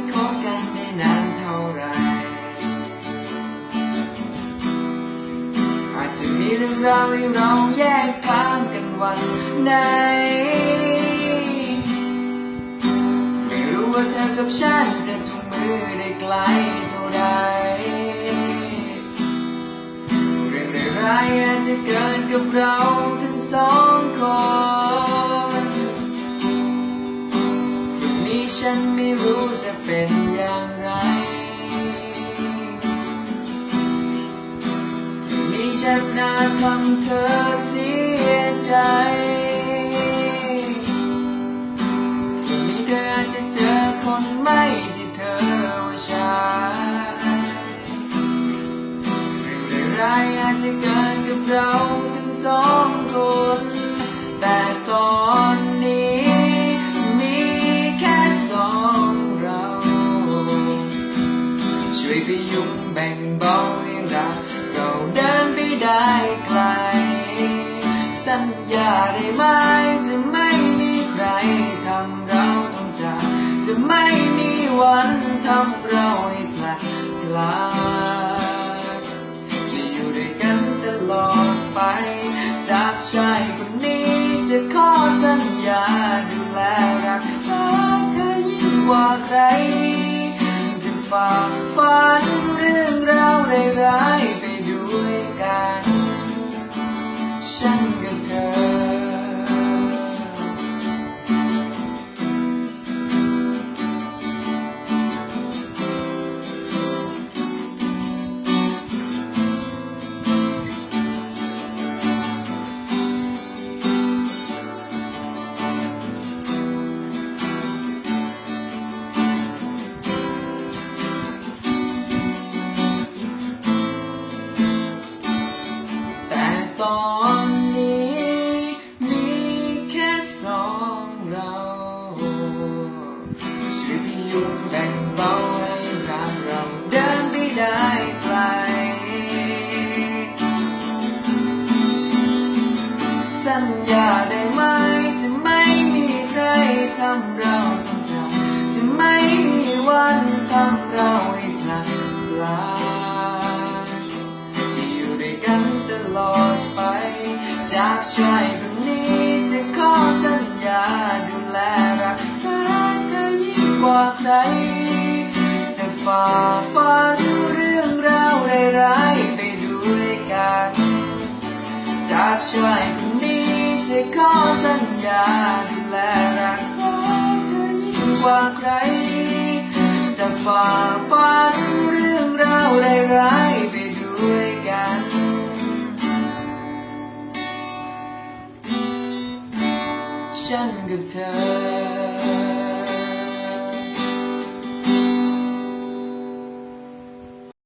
จะคบกันได้นานเท่าไร อาจจะมีเรื่องราวให้เราแยกทางกันวันไหน ไม่รู้ว่าเธอกับฉันจะจูงมือได้ไกลเท่าใดเรื่องร้ายอาจจะเกิดกับเราทั้งสองคน ฉันไม่รู้จะเป็นอย่างไรพรุ่งนี้ฉันน่าทำเธอเสียใจวันนี้เธอจะเจอคนไม่ที่เธอว่าใช่เรื่องร้ายๆอาจจะเกิดกับเราทั้งสองคนแต่ แบ่งเบาให้เราเราเดินไปได้ไกล สัญญาได้ไหมจะไม่มีใครทำเราต้องจากจะไม่มีวันทำเราให้พลาดพลาดจะอยู่ด้วยกันตลอดไป จากชายคนนี้ ฝากฝันเรื่องราวร้ายๆไปด้วยกัน ฉันกับเธอ ได้ไกลสัญญาได้ไหมจะไม่มีใครทำเราต้องจากจะไม่มีวันทำเราให้พลาดพลาจะอยู่ด้วยกันตลอดไป จากชายคนนี้จะขอสัญญาดูแลรักษาเธอยิ่งกว่าใคร ฝ่าฟันเรื่องราวร้ายๆไปด้วยกัน จากชายคนนี้จะขอสัญญาดูแลรักษาเธอยิ่งกว่าใคร จะฝ่าฟันเรื่องราวร้ายๆไปด้วยกันฉันกับเธอ